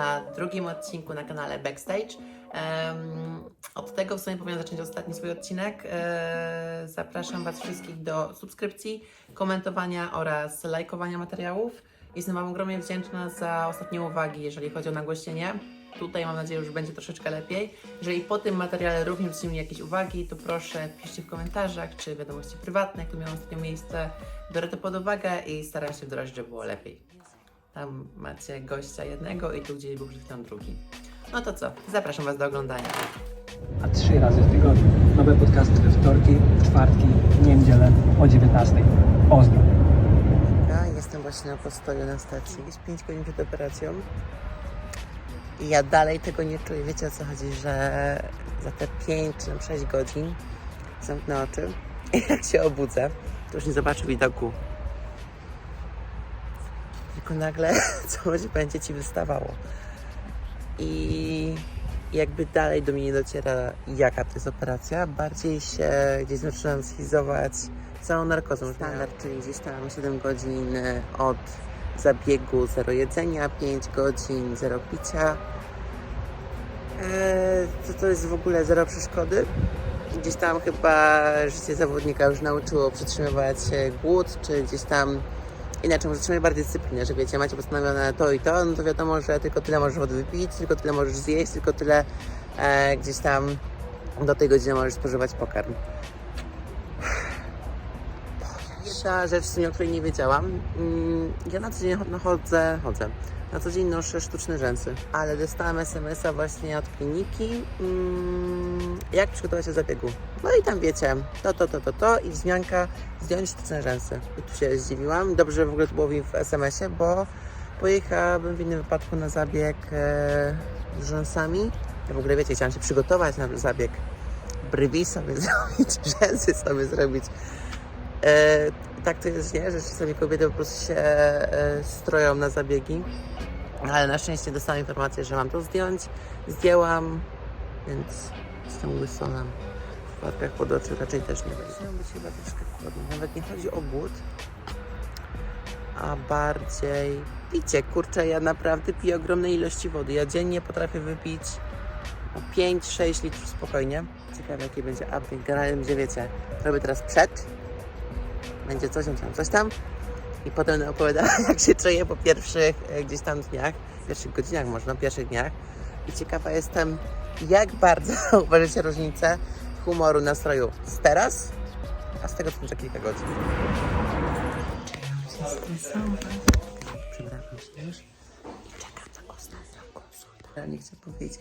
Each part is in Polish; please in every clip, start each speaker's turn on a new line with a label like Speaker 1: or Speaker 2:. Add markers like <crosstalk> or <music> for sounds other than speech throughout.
Speaker 1: na drugim odcinku na kanale Backstage. Em, od tego w sumie powinien zacząć ostatni swój odcinek. E, zapraszam Was wszystkich do subskrypcji, komentowania oraz lajkowania materiałów. Jestem Wam ogromnie wdzięczna za ostatnie uwagi, jeżeli chodzi o nagłośnienie. Tutaj mam nadzieję, że będzie troszeczkę lepiej. Jeżeli po tym materiale również mieli jakieś uwagi, to proszę piszcie w komentarzach, czy wiadomości prywatne, to miało ostatnio miejsce. Biorę to pod uwagę i staram się wdrożyć, żeby było lepiej. Tam macie gościa jednego i tu gdzieś był chwilą drugi. No to co, zapraszam Was do oglądania.
Speaker 2: a trzy razy w tygodniu. Nowe podcasty we wtorki, w czwartki, niedzielę o 19. Pozdro.
Speaker 1: Ja jestem właśnie na postoju na stacji. Jest 5 godzin przed operacją. I ja dalej tego nie czuję. Wiecie o co chodzi, że za te 5 czy 6 godzin zamknę oczy <laughs> i jak się obudzę, to już nie zobaczę widoku. Tylko nagle <laughs> coś będzie ci wystawało. I jakby dalej do mnie nie dociera, jaka to jest operacja. Bardziej się gdzieś zaczynam schizować całą narkozą. Standard, czyli gdzieś tam 7 godzin od zabiegu, zero jedzenia, 5 godzin, zero picia. Eee, to, to jest w ogóle zero przeszkody. Gdzieś tam chyba życie zawodnika już nauczyło przytrzymywać e, głód, czy gdzieś tam inaczej może trzymać bardziej dyscyplinę, że wiecie, macie postanowione to i to, no to wiadomo, że tylko tyle możesz wody wypić, tylko tyle możesz zjeść, tylko tyle e, gdzieś tam do tej godziny możesz spożywać pokarm. Pierwsza rzecz, o której nie wiedziałam. Mm, Ja na co dzień no, chodzę, chodzę. Na co dzień noszę sztuczne rzęsy, ale dostałam SMS-a właśnie od kliniki, mm, jak przygotować się do zabiegu. No i tam wiecie, to, to, to, to, to i wzmianka zdjąć sztuczne rzęsy. I tu się zdziwiłam. Dobrze w ogóle to było w SMS-ie, bo pojechałabym w innym wypadku na zabieg e, z rzęsami. Ja w ogóle wiecie, chciałam się przygotować na zabieg. Brwi sobie <laughs> zrobić, rzęsy sobie zrobić. E, tak to jest, nie? Że czasami kobiety po prostu się e, stroją na zabiegi. Ale na szczęście dostałam informację, że mam to zdjąć. Zdjęłam, więc jestem łysona. W płatkach pod oczy raczej też nie będzie. Chciałam być chyba troszkę głodny. Nawet nie chodzi o głód, a bardziej picie. Kurczę, ja naprawdę piję ogromne ilości wody. Ja dziennie potrafię wypić no 5-6 litrów spokojnie. Ciekawe jaki będzie update. Generalnie będzie, wiecie, robię teraz przed, będzie coś tam, coś tam i potem opowiadam, <laughs> jak się czuję po pierwszych e, gdzieś tam dniach, pierwszych godzinach może, no, pierwszych dniach. I ciekawa jestem, jak bardzo <laughs> uważacie różnicę humoru, nastroju z teraz, a z tego, co za kilka godzin. Przebrałam się już czekam na ostatnią konsultację. Nie chcę powiedzieć,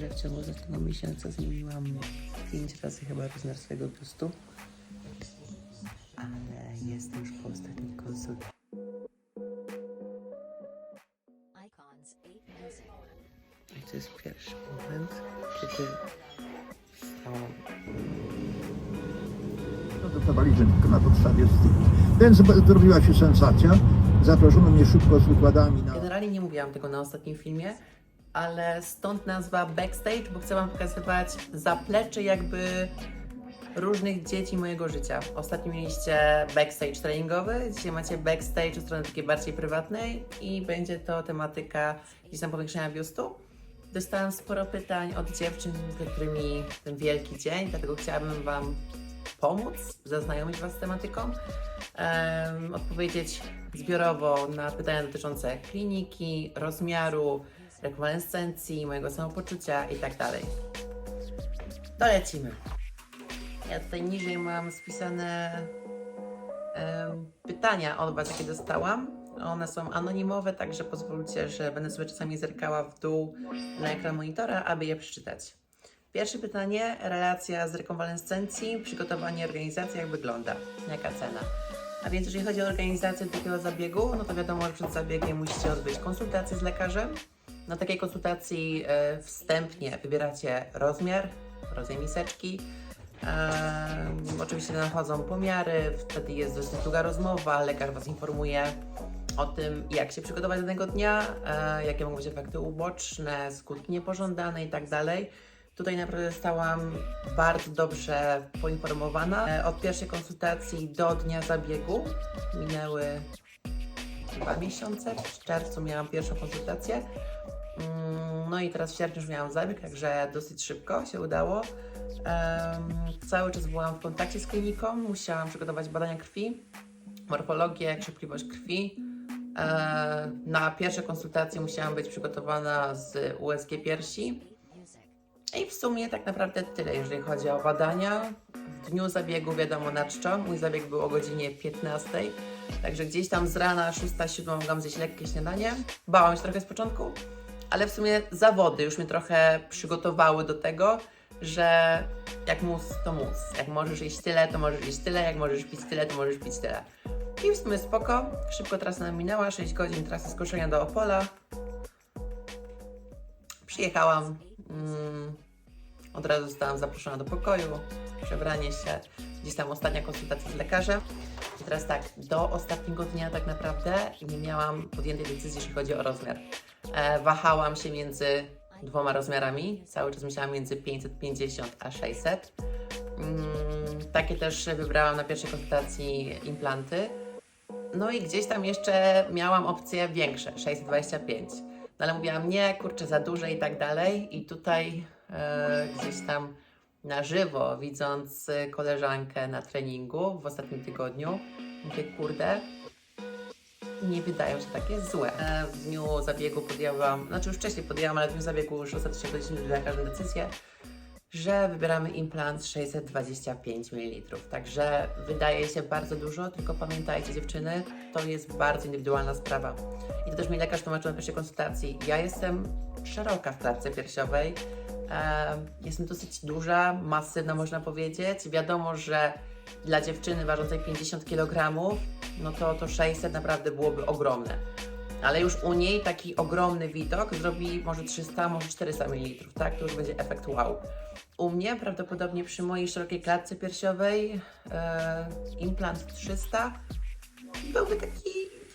Speaker 1: że w ciągu ostatniego miesiąca zmieniłam pięć razy chyba rozmiar swojego biustu jestem już po ostatniej konsultacji.
Speaker 3: Icons 8 music.
Speaker 1: I to jest pierwszy moment, kiedy wstałam.
Speaker 4: Protestowali, że tylko na podstawie zdjęć. Więc zrobiła się sensacja. Zaproszono mnie szybko z wykładami na...
Speaker 1: Generalnie nie mówiłam tego na ostatnim filmie, ale stąd nazwa backstage, bo chcę Wam pokazywać zaplecze jakby różnych dzieci mojego życia. Ostatnio mieliście backstage treningowy, dzisiaj macie backstage od strony takiej bardziej prywatnej i będzie to tematyka gdzieś tam powiększenia biustu. Dostałam sporo pytań od dziewczyn, z którymi ten wielki dzień, dlatego chciałabym Wam pomóc, zaznajomić Was z tematyką, em, odpowiedzieć zbiorowo na pytania dotyczące kliniki, rozmiaru, rekonwalescencji, mojego samopoczucia i tak dalej. To lecimy. Ja tutaj niżej mam spisane pytania od Was, jakie dostałam. One są anonimowe, także pozwólcie, że będę sobie czasami zerkała w dół na ekran monitora, aby je przeczytać. Pierwsze pytanie, relacja z rekonwalescencji, przygotowanie organizacji, jak wygląda, jaka cena. A więc jeżeli chodzi o organizację takiego zabiegu, no to wiadomo, że przed zabiegiem musicie odbyć konsultację z lekarzem. Na takiej konsultacji e, wstępnie wybieracie rozmiar, rodzaj miseczki. Oczywiście nachodzą pomiary, wtedy jest dosyć długa rozmowa, lekarz Was informuje o tym, jak się przygotować danego dnia, e, jakie mogą być efekty uboczne, skutki niepożądane i tak. Tutaj naprawdę zostałam bardzo dobrze poinformowana. E, Od pierwszej konsultacji do dnia zabiegu minęły dwa miesiące. W czerwcu miałam pierwszą konsultację No i teraz w sierpniu już miałam zabieg, także dosyć szybko się udało. Cały czas byłam w kontakcie z kliniką, musiałam przygotować badania krwi, morfologię, krzepliwość krwi. E, na pierwsze konsultacje musiałam być przygotowana z USG piersi. I w sumie tak naprawdę tyle, jeżeli chodzi o badania. W dniu zabiegu wiadomo na czczo. Mój zabieg był o godzinie 15. Także gdzieś tam z rana 6-7 mogłam zjeść lekkie śniadanie. Bałam się trochę z początku, ale w sumie zawody już mnie trochę przygotowały do tego, że jak mus, to mus. Jak możesz iść tyle, to możesz iść tyle. Jak możesz pić tyle, to możesz pić tyle. I w sumie spoko. Szybko trasa nam minęła. 6 godzin trasy skoczenia do Opola. Przyjechałam. Mm, od razu zostałam zaproszona do pokoju, przebranie się, gdzieś tam ostatnia konsultacja z lekarzem. I teraz tak, do ostatniego dnia tak naprawdę nie miałam podjętej decyzji, jeśli chodzi o rozmiar. E, wahałam się między dwoma rozmiarami, cały czas myślałam między 550 a 600. Mm, takie też wybrałam na pierwszej konsultacji implanty. No i gdzieś tam jeszcze miałam opcje większe, 625. No ale mówiłam, nie, kurczę, za duże i tak dalej. I tutaj e, gdzieś tam na żywo, widząc e, koleżankę na treningu w ostatnim tygodniu, mówię, kurde, nie wydają się takie złe. E, w dniu zabiegu podjęłam, znaczy już wcześniej podjęłam, ale w dniu zabiegu już ostatecznie podjęliśmy z lekarzem decyzję, że wybieramy implant 625 ml. Także wydaje się bardzo dużo, tylko pamiętajcie dziewczyny, to jest bardzo indywidualna sprawa. I to też mi lekarz tłumaczył na pierwszej konsultacji. Ja jestem szeroka w klatce piersiowej, e, jestem dosyć duża, masywna można powiedzieć. Wiadomo, że dla dziewczyny ważącej 50 kg, no to to 600 naprawdę byłoby ogromne. Ale już u niej taki ogromny widok zrobi może 300, może 400 ml, tak? To już będzie efekt wow. U mnie prawdopodobnie przy mojej szerokiej klatce piersiowej e, implant 300 byłby taki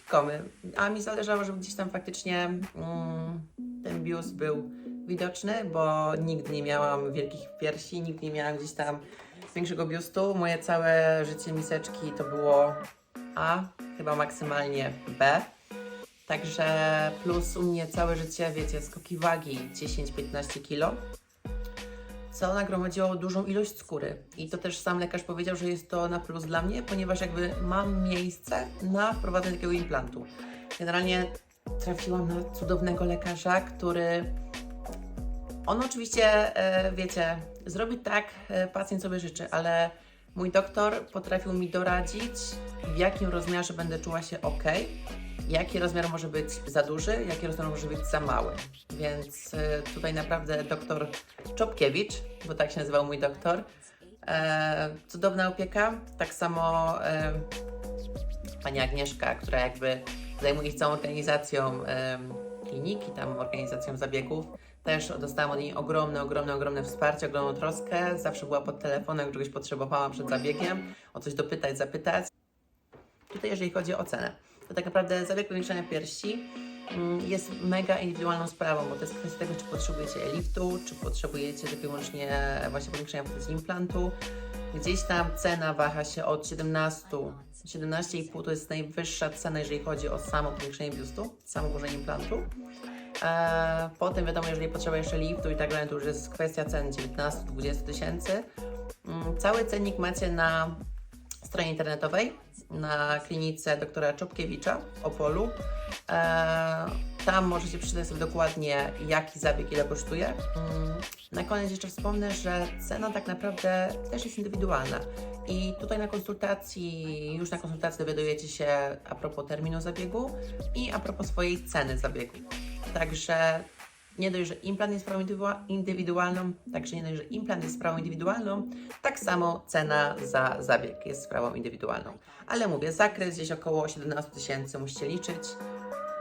Speaker 1: komy. A mi zależało, żeby gdzieś tam faktycznie mm, ten biust był widoczny, bo nigdy nie miałam wielkich piersi, nigdy nie miałam gdzieś tam większego biustu. Moje całe życie miseczki to było A, chyba maksymalnie B. Także plus u mnie całe życie, wiecie, skoki wagi 10-15 kilo, co nagromadziło dużą ilość skóry. I to też sam lekarz powiedział, że jest to na plus dla mnie, ponieważ jakby mam miejsce na wprowadzenie takiego implantu. Generalnie trafiłam na cudownego lekarza, który on oczywiście, e, wiecie, zrobi tak, e, pacjent sobie życzy, ale mój doktor potrafił mi doradzić, w jakim rozmiarze będę czuła się ok, jaki rozmiar może być za duży, jaki rozmiar może być za mały. Więc e, tutaj naprawdę doktor Czopkiewicz, bo tak się nazywał mój doktor, e, cudowna opieka. Tak samo e, pani Agnieszka, która jakby zajmuje się całą organizacją em, kliniki, tam organizacją zabiegów. Też dostałam od niej ogromne, ogromne, ogromne wsparcie, ogromną troskę. Zawsze była pod telefonem, czegoś potrzebowałam przed zabiegiem, o coś dopytać, zapytać. Tutaj jeżeli chodzi o cenę, to tak naprawdę zabieg powiększania piersi mm, jest mega indywidualną sprawą, bo to jest kwestia tego, czy potrzebujecie liftu, czy potrzebujecie tylko wyłącznie właśnie powiększenia implantu. Gdzieś tam cena waha się od 17, 17,5 to jest najwyższa cena, jeżeli chodzi o samo powiększenie biustu, samo włożenie implantu. Eee, potem wiadomo, jeżeli potrzeba jeszcze liftu i tak dalej, to już jest kwestia cen 19-20 tysięcy. Mm, Cały cennik macie na stronie internetowej, na klinice doktora Czopkiewicza w Opolu. Eee, tam możecie przeczytać sobie dokładnie, jaki zabieg ile kosztuje. Mm, Na koniec jeszcze wspomnę, że cena tak naprawdę też jest indywidualna. I tutaj na konsultacji, już na konsultacji dowiadujecie się a propos terminu zabiegu i a propos swojej ceny zabiegu. Także nie dość, że implant jest sprawą indywidua- indywidualną, także nie dość, że implant jest sprawą indywidualną, tak samo cena za zabieg jest sprawą indywidualną. Ale mówię, zakres gdzieś około 17 tysięcy musicie liczyć.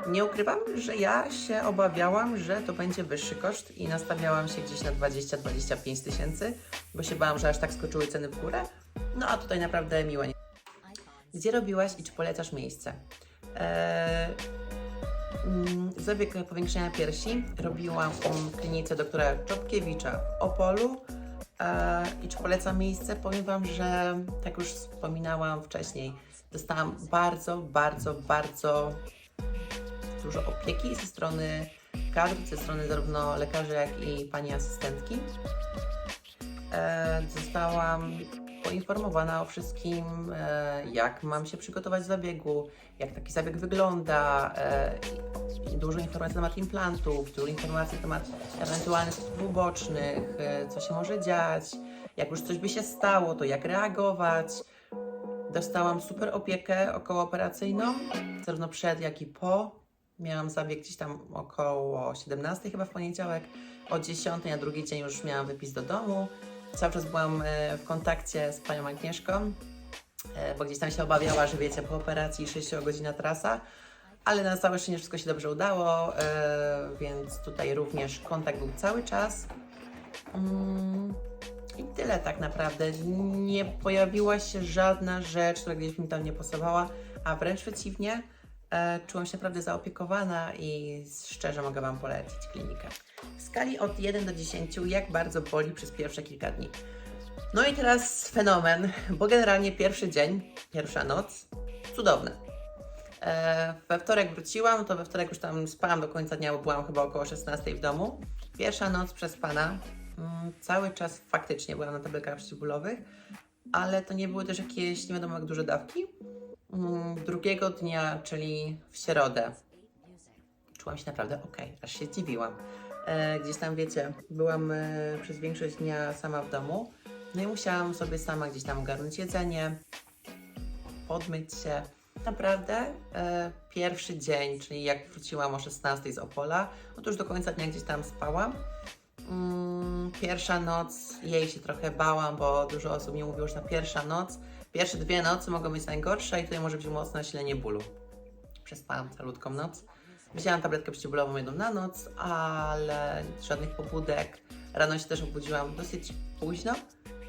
Speaker 1: Nie ukrywam, że ja się obawiałam, że to będzie wyższy koszt i nastawiałam się gdzieś na 20-25 tysięcy, bo się bałam, że aż tak skoczyły ceny w górę. No a tutaj naprawdę.
Speaker 3: Icons.
Speaker 1: Gdzie robiłaś i czy polecasz miejsce? Eee, zabieg powiększenia piersi robiłam w klinice doktora Czopkiewicza w Opolu. Eee, I czy polecam miejsce? Powiem Wam, że tak już wspominałam wcześniej, dostałam bardzo, bardzo, bardzo dużo opieki ze strony kadr ze strony zarówno lekarzy, jak i pani asystentki. E, zostałam poinformowana o wszystkim, e, jak mam się przygotować do zabiegu, jak taki zabieg wygląda, e, dużo informacji na temat implantów, dużo informacji na temat ewentualnych skutków ubocznych, e, co się może dziać, jak już coś by się stało, to jak reagować. Dostałam super opiekę okołooperacyjną, zarówno przed, jak i po. Miałam zabieg gdzieś tam około 17 chyba w poniedziałek. O 10 na drugi dzień już miałam wypis do domu. Cały czas byłam e, w kontakcie z panią Agnieszką, e, bo gdzieś tam się obawiała, że wiecie, po operacji 6-godzina trasa, ale na całe szczęście wszystko się dobrze udało, e, więc tutaj również kontakt był cały czas. Mm, I tyle tak naprawdę. Nie pojawiła się żadna rzecz, która gdzieś mi tam nie pasowała, a wręcz przeciwnie, czułam się naprawdę zaopiekowana i szczerze mogę Wam polecić klinikę. W skali od 1 do 10, jak bardzo boli przez pierwsze kilka dni. No i teraz fenomen, bo generalnie pierwszy dzień, pierwsza noc, cudowne. E, we wtorek wróciłam, to we wtorek już tam spałam do końca dnia, bo byłam chyba około 16 w domu. Pierwsza noc przespana, mm, cały czas faktycznie byłam na tabletkach przeciwbólowych, ale to nie były też jakieś nie wiadomo jak duże dawki. Mm, drugiego dnia, czyli w środę, czułam się naprawdę ok, aż się zdziwiłam. E, gdzieś tam, wiecie, byłam e, przez większość dnia sama w domu, no i musiałam sobie sama gdzieś tam ogarnąć jedzenie, podmyć się. Naprawdę e, pierwszy dzień, czyli jak wróciłam o 16 z Opola, no to już do końca dnia gdzieś tam spałam. Mm, pierwsza noc, jej się trochę bałam, bo dużo osób mi mówiło, że ta pierwsza noc, pierwsze dwie nocy mogą być najgorsze i tutaj może być mocne nasilenie bólu. Przespałam calutką noc. Wzięłam tabletkę przeciwbólową jedną na noc, ale żadnych pobudek. Rano się też obudziłam dosyć późno,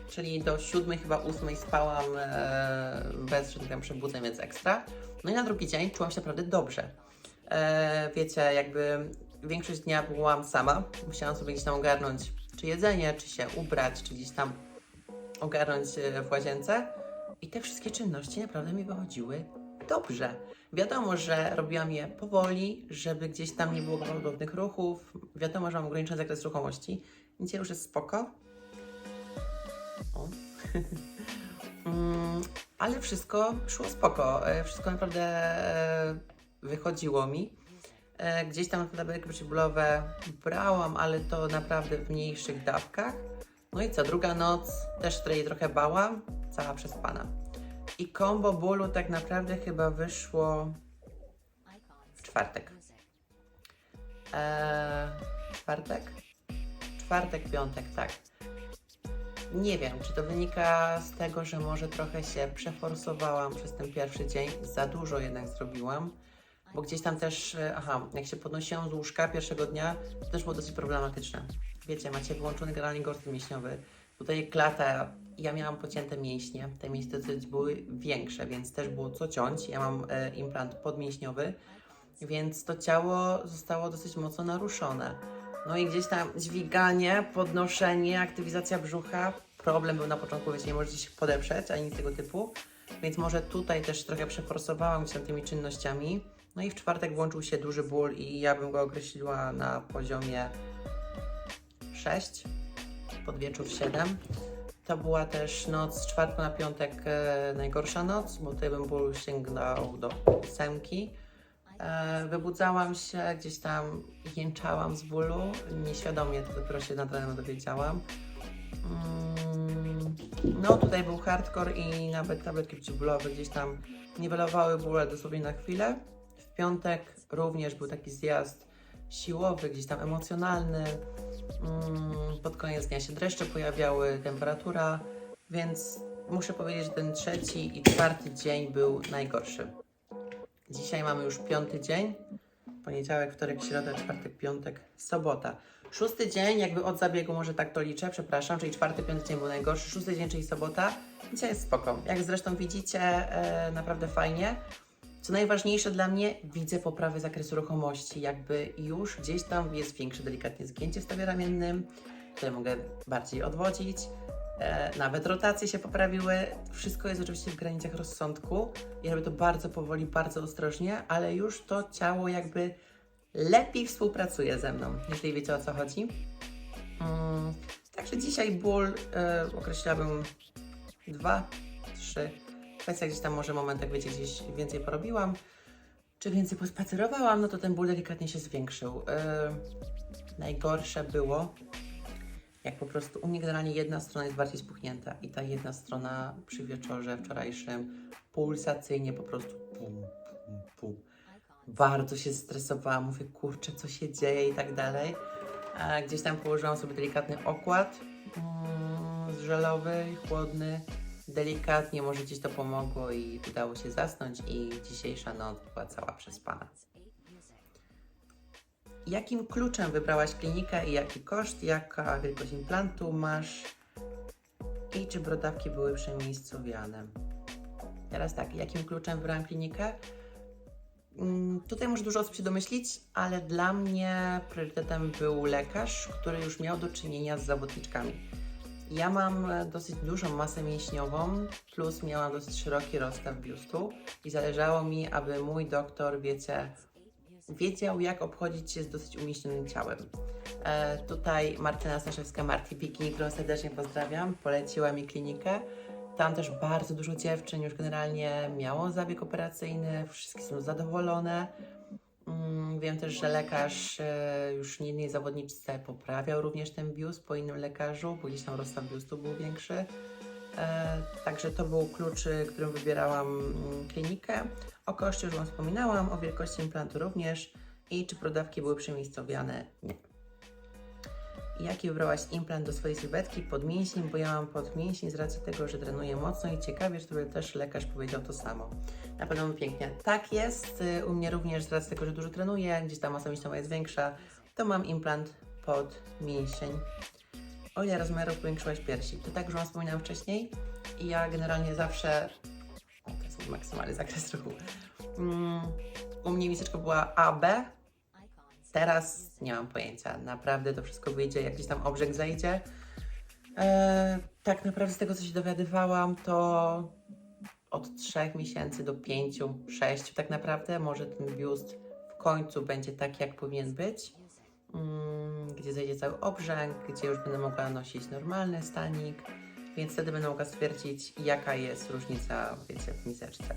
Speaker 1: czyli do siódmej, chyba ósmej spałam e, bez żadnych tam przebudzeń, więc ekstra. No i na drugi dzień czułam się naprawdę dobrze. E, wiecie, jakby większość dnia byłam sama. Musiałam sobie gdzieś tam ogarnąć czy jedzenie, czy się ubrać, czy gdzieś tam ogarnąć e, w łazience. I te wszystkie czynności naprawdę mi wychodziły dobrze. Wiadomo, że robiłam je powoli, żeby gdzieś tam nie było gwałtownych ruchów. Wiadomo, że mam ograniczony zakres ruchomości, więc już jest spoko. O. <laughs> Mm, Ale wszystko szło spoko. E, Wszystko naprawdę e, wychodziło mi. E, Gdzieś tam te tabletki przeciwbólowe brałam, ale to naprawdę w mniejszych dawkach. No i co, druga noc, też której trochę bałam, cała przespana. I kombo bólu tak naprawdę chyba wyszło w czwartek. Eee, czwartek? Czwartek, piątek, tak. Nie wiem, czy to wynika z tego, że może trochę się przeforsowałam przez ten pierwszy dzień, za dużo jednak zrobiłam, bo gdzieś tam też, e, aha, jak się podnosiłam z łóżka pierwszego dnia, to też było dosyć problematyczne. Wiecie, macie wyłączony generalnie gorset mięśniowy, tutaj klata, ja miałam pocięte mięśnie, te mięśnie dosyć były większe, więc też było co ciąć, ja mam e, implant podmięśniowy, więc to ciało zostało dosyć mocno naruszone. No i gdzieś tam dźwiganie, podnoszenie, aktywizacja brzucha. Problem był na początku, wiecie, nie możecie się podeprzeć, ani tego typu. Więc może tutaj też trochę przeforsowałam się tymi czynnościami. No i w czwartek włączył się duży ból i ja bym go określiła na poziomie 6, pod wieczór 7. To była też noc z czwartku na piątek e, najgorsza noc, bo tutaj bym ból sięgnął do ósemki. E, wybudzałam się, gdzieś tam jęczałam z bólu, nieświadomie to dopiero się nad ranem dowiedziałam. Mm, no tutaj był hardcore i nawet tabletki przeciwbólowe gdzieś tam niwelowały bóle dosłownie na chwilę. W piątek również był taki zjazd siłowy, gdzieś tam emocjonalny. Mm, koniec dnia się dreszcze pojawiały, temperatura, więc muszę powiedzieć, że ten trzeci i czwarty dzień był najgorszy. Dzisiaj mamy już piąty dzień. Poniedziałek, wtorek, środa, czwartek, piątek, sobota. Szósty dzień, jakby od zabiegu, może tak to liczę, przepraszam, czyli czwarty, piąty dzień był najgorszy. Szósty dzień, czyli sobota. Dzisiaj jest spoko. Jak zresztą widzicie, e, naprawdę fajnie. Co najważniejsze dla mnie, widzę poprawę zakresu ruchomości. Jakby już gdzieś tam jest większe delikatnie zgięcie w stawie ramiennym, które mogę bardziej odwodzić. E, nawet rotacje się poprawiły. Wszystko jest oczywiście w granicach rozsądku. Ja robię to bardzo powoli, bardzo ostrożnie, ale już to ciało jakby lepiej współpracuje ze mną, jeśli wiecie o co chodzi. Mm, także dzisiaj ból y, określałabym dwa, trzy. Kwestia gdzieś tam może moment, jak wiecie, gdzieś więcej porobiłam, czy więcej pospacerowałam, no to ten ból delikatnie się zwiększył. Y, najgorsze było, jak po prostu u mnie generalnie jedna strona jest bardziej spuchnięta i ta jedna strona przy wieczorze wczorajszym pulsacyjnie po prostu pum, pum, pum. Bardzo się stresowałam, mówię, kurczę, co się dzieje i tak dalej. A gdzieś tam położyłam sobie delikatny okład mm, żelowy, chłodny, delikatnie, może gdzieś to pomogło i udało się zasnąć i dzisiejsza noc była cała przespana. Jakim kluczem wybrałaś klinikę i jaki koszt, jaka wielkość implantu masz i czy brodawki były przemiejscowiane? Teraz tak, jakim kluczem wybrałam klinikę? Mm, Tutaj może dużo osób się domyślić, ale dla mnie priorytetem był lekarz, który już miał do czynienia z zawodniczkami. Ja mam dosyć dużą masę mięśniową, plus miałam dosyć szeroki rozstaw biustu i zależało mi, aby mój doktor, wiecie, wiedział, jak obchodzić się z dosyć umieśnionym ciałem. E, tutaj Martyna Staszewska, Marti Bikini, którą serdecznie pozdrawiam, poleciła mi klinikę. Tam też bardzo dużo dziewczyn już generalnie miało zabieg operacyjny, wszystkie są zadowolone. Mm, Wiem też, że lekarz e, już nie jednej zawodniczce poprawiał również ten biust po innym lekarzu, bo gdzieś tam rozstaw biustu był większy. E, Także to był klucz, y, którym wybierałam mm, klinikę. O koszcie już Wam wspominałam, o wielkości implantu również i czy prodawki były przemiejscowiane? Nie. Jaki wybrałaś implant do swojej sylwetki? Podmięśni, bo ja mam podmięśni z racji tego, że trenuję mocno i ciekawie, żeby też lekarz powiedział to samo. Na pewno pięknie. Tak jest, y, u mnie również z racji tego, że dużo trenuję, gdzieś ta masa mięśniowa jest większa, to mam implant pod mięsień. O ile rozmiarów powiększyłaś piersi? To tak, już Wam wspominałam wcześniej. I ja generalnie zawsze... maksymalny zakres ruchu. Mm, u mnie miseczka była AB, teraz nie mam pojęcia. Naprawdę to wszystko wyjdzie, jak gdzieś tam obrzeg zejdzie. E, tak naprawdę z tego, co się dowiadywałam, to od 3 miesięcy do 5, 6 tak naprawdę może ten biust w końcu będzie taki, jak powinien być. Mm, gdzie zejdzie cały obrzęk, gdzie już będę mogła nosić normalny stanik, więc wtedy będę mogła stwierdzić, jaka jest różnica, wiecie, w miseczce.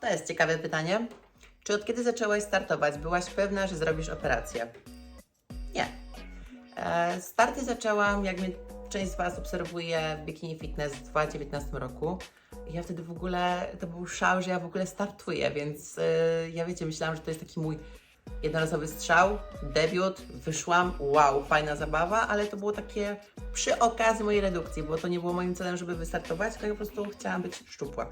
Speaker 1: To jest ciekawe pytanie. Czy od kiedy zaczęłaś startować, byłaś pewna, że zrobisz operację? Nie. E, starty zaczęłam, jak mnie część z Was obserwuje w Bikini Fitness w 2019 roku. Ja wtedy w ogóle, to był szał, że ja w ogóle startuję, więc e, ja wiecie, myślałam, że to jest taki mój jednorazowy strzał, debiut, wyszłam, wow, fajna zabawa, ale to było takie przy okazji mojej redukcji, bo to nie było moim celem, żeby wystartować, tylko ja po prostu chciałam być szczupła.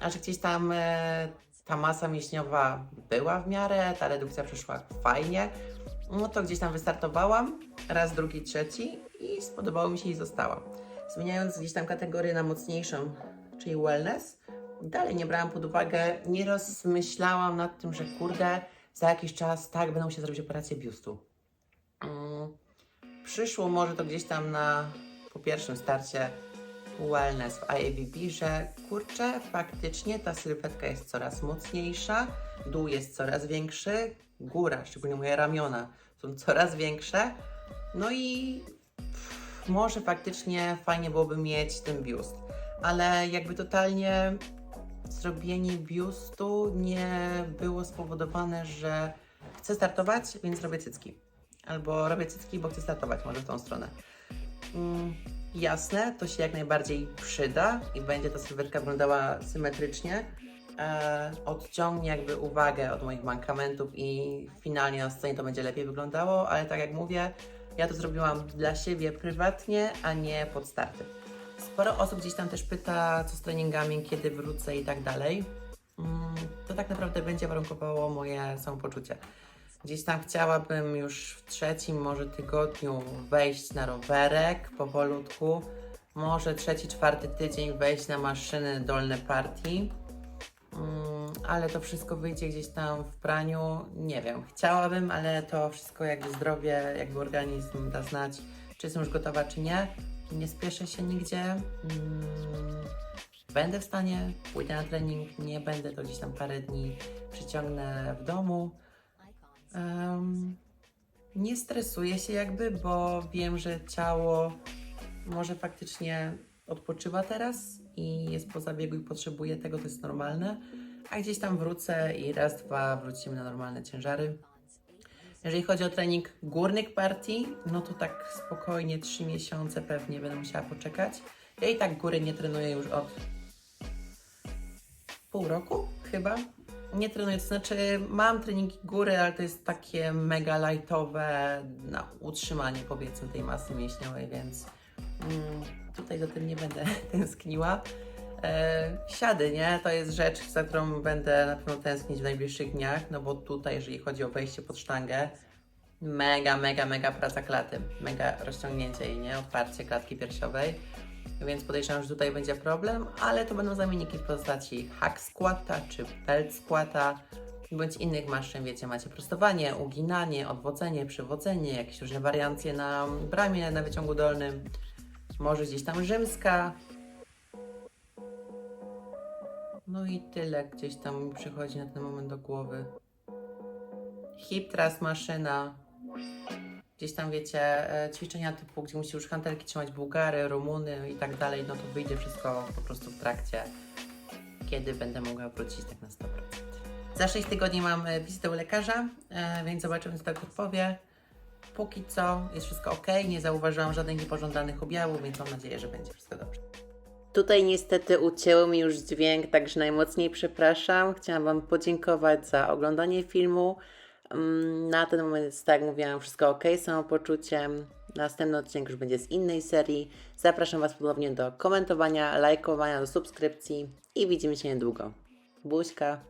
Speaker 1: A że gdzieś tam e, ta masa mięśniowa była w miarę, ta redukcja przeszła fajnie, no to gdzieś tam wystartowałam, raz, drugi, trzeci i spodobało mi się i zostałam. Zmieniając gdzieś tam kategorię na mocniejszą, czyli wellness, dalej nie brałam pod uwagę, nie rozmyślałam nad tym, że kurde, za jakiś czas tak będą się zrobić operację biustu. Mm, przyszło może to gdzieś tam na po pierwszym starcie wellness w IABB, że kurczę, faktycznie ta sylwetka jest coraz mocniejsza, dół jest coraz większy, góra, szczególnie moje ramiona są coraz większe, no i pff, może faktycznie fajnie byłoby mieć ten biust, ale jakby totalnie zrobienie biustu nie było spowodowane, że chcę startować, więc robię cycki. Albo robię cycki, bo chcę startować, może w tą stronę. Mm, jasne, to się jak najbardziej przyda i będzie ta sylwetka wyglądała symetrycznie. E, odciągnie jakby uwagę od moich mankamentów i finalnie na scenie to będzie lepiej wyglądało, ale tak jak mówię, ja to zrobiłam dla siebie prywatnie, a nie pod starty. Sporo osób gdzieś tam też pyta, co z treningami, kiedy wrócę i tak dalej. Mm, To tak naprawdę będzie warunkowało moje samopoczucie. Gdzieś tam chciałabym już w trzecim może tygodniu wejść na rowerek powolutku. Może trzeci, czwarty tydzień wejść na maszyny dolne partii. Mm, ale to wszystko wyjdzie gdzieś tam w praniu. Nie wiem, chciałabym, ale to wszystko jakby zdrowie, jakby organizm da znać, czy jestem już gotowa, czy nie. Nie spieszę się nigdzie. Mm, będę w stanie, pójdę na trening, nie będę, to gdzieś tam parę dni przyciągnę w domu. Em, nie stresuję się jakby, bo wiem, że ciało może faktycznie odpoczywa teraz i jest po zabiegu i potrzebuje tego, to jest normalne. A gdzieś tam wrócę i raz, dwa wrócimy na normalne ciężary. Jeżeli chodzi o trening górnych partii, no to tak spokojnie 3 miesiące pewnie będę musiała poczekać. Ja i tak góry nie trenuję już od pół roku chyba. Nie trenuję, to znaczy mam treningi góry, ale to jest takie mega lightowe na utrzymanie powiedzmy tej masy mięśniowej, więc mm, tutaj za tym nie będę <laughs> tęskniła. E, siady, nie? To jest rzecz, za którą będę na pewno tęsknić w najbliższych dniach, no bo tutaj, jeżeli chodzi o wejście pod sztangę, mega, mega, mega praca klaty, mega rozciągnięcie jej, nie? Otwarcie klatki piersiowej, więc podejrzewam, że tutaj będzie problem, ale to będą zamienniki w postaci hack squata czy pelt squata, bądź innych maszyn, wiecie, macie prostowanie, uginanie, odwodzenie, przywodzenie, jakieś różne wariancje na bramie, na wyciągu dolnym, może gdzieś tam rzymska, no i tyle gdzieś tam mi przychodzi na ten moment do głowy. Hip thrust maszyna. Gdzieś tam wiecie, e, ćwiczenia typu, gdzie musisz już hantelki trzymać Bułgary, Rumuny i tak dalej, no to wyjdzie wszystko po prostu w trakcie, kiedy będę mogła wrócić tak na 100%. Za 6 tygodni mam e, wizytę u lekarza, e, więc zobaczymy co doktor powie. Póki co jest wszystko ok, nie zauważyłam żadnych niepożądanych objawów, więc mam nadzieję, że będzie wszystko dobrze. Tutaj niestety ucięło mi już dźwięk, także najmocniej przepraszam. Chciałam Wam podziękować za oglądanie filmu. Mm, Na ten moment tak jak mówiłam, wszystko ok samopoczuciem. Następny odcinek już będzie z innej serii. Zapraszam Was ponownie do komentowania, lajkowania, do subskrypcji i widzimy się niedługo. Buźka!